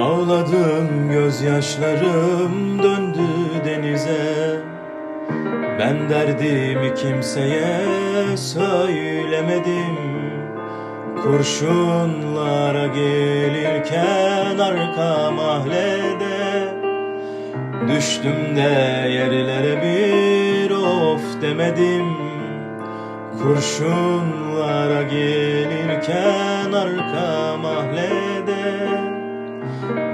Ağladım gözyaşlarım döndü denize. Ben derdimi kimseye söylemedim. Kurşunlara gelirken arka mahallede Düştüm de yerlere bir of demedim. Kurşunlara gelirken arka mahallede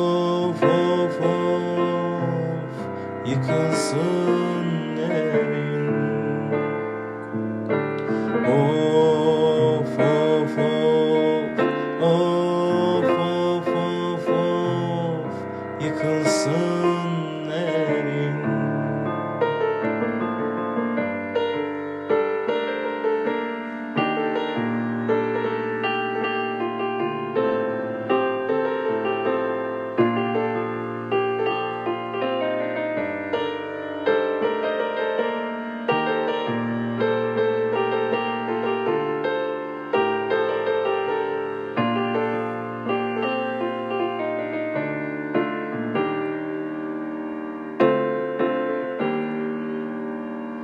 of Of of Yıkılsın evin Of of of Of of of of Yıkılsın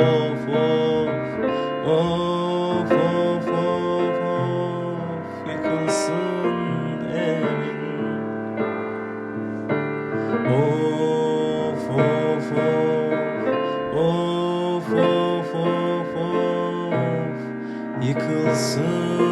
of of of of of of. Yıkılsın evin. Of of of of of of of. Yıkılsın